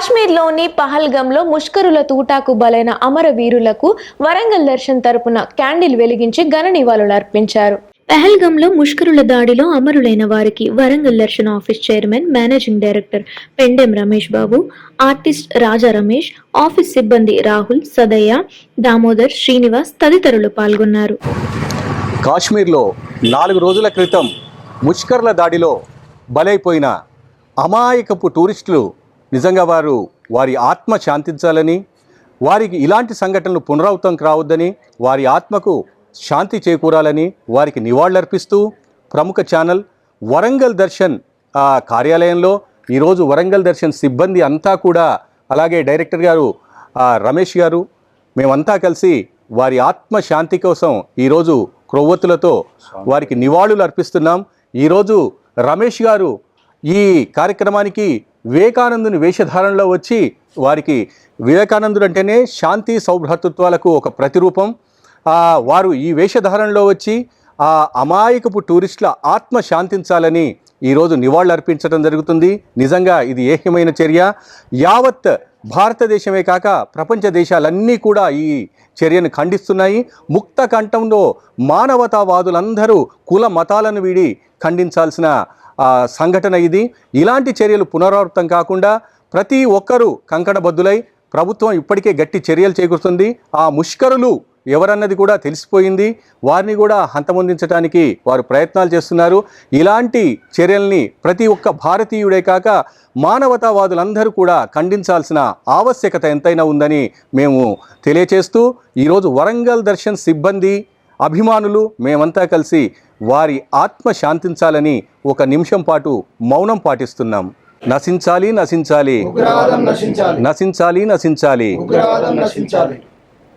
కాశ్మీర్లోని పహల్గంలో ముష్కరుల తూటాకు బలైన అమరవీరులకు వరంగల్ దర్శన్ తరపున క్యాండిల్ వెలిగించి ఘన నివాళులు అర్పించారు. పెహల్గంలో ముష్కరుల దాడిలో అమరులైన వారికి Warangal Darshan office chairman managing director Pendem Ramesh Babu artist Raja Ramesh office సిబ్బంది రాహుల్ సదయ్య దామోదర్ శ్రీనివాస్ తదితరులు పాల్గొన్నారు. కాశ్మీర్లో నాలుగు రోజుల క్రితం ముష్కర్ల దాడిలో బలైపోయిన అమాయకపు టూరిస్టులు నిజంగా వారు వారి ఆత్మ శాంతించాలని వారికి ఇలాంటి సంఘటనలు పునరావృతం కావద్దని వారి ఆత్మకు శాంతి చేకూరాలని వారికి నివాళులర్పిస్తూ ప్రముఖ ఛానల్ వరంగల్ దర్శన్ కార్యాలయంలో ఈరోజు వరంగల్ దర్శన్ సిబ్బంది అంతా కూడా అలాగే డైరెక్టర్ గారు రమేష్ గారు మేమంతా కలిసి వారి ఆత్మ శాంతి కోసం ఈరోజు క్రొవ్వొత్తులతో వారికి నివాళులు అర్పిస్తున్నాం ఈరోజు రమేష్ గారు ఈ కార్యక్రమానికి వివేకానందుని వేషధారణలో వచ్చి వారికి వివేకానందుడు అంటేనే శాంతి సౌభ్రాతృత్వాలకు ఒక ప్రతిరూపం. వారు ఈ వేషధారణలో వచ్చి ఆ అమాయకపు టూరిస్టుల ఆత్మ శాంతించాలని ఈరోజు నివాళులు అర్పించడం జరుగుతుంది. నిజంగా ఇది ఏహ్యమైన చర్య. యావత్ భారతదేశమే కాక ప్రపంచ దేశాలన్నీ కూడా ఈ చర్యను ఖండిస్తున్నాయి. ముక్త కంఠంలో మానవతావాదులందరూ కుల మతాలను వీడి ఖండించాల్సిన సంఘటన ఇది. ఇలాంటి చర్యలు పునరావృతం కాకుండా ప్రతి ఒక్కరూ కంకణబద్దులై ప్రభుత్వం ఇప్పటికే గట్టి చర్యలు చేకూరుతుంది ఆ ముష్కరులు ఎవరన్నది కూడా తెలిసిపోయింది. వారిని కూడా హంతమొందించడానికి వారు ప్రయత్నాలు చేస్తున్నారు. ఇలాంటి చర్యల్ని ప్రతి ఒక్క భారతీయుడే కాక మానవతావాదులందరూ కూడా ఖండించాల్సిన ఆవశ్యకత ఎంతైనా ఉందని మేము తెలియచేస్తూ ఈరోజు వరంగల్ దర్శన్ సిబ్బంది అభిమానులు మేమంతా కలిసి వారి ఆత్మ శాంతించాలని ఒక నిమిషం పాటు మౌనం పాటిస్తున్నాం. నశించాలి నశించాలి. నశించాలి. నశించాలి నశించాలి. ఉగ్రవాదం నశించాలి.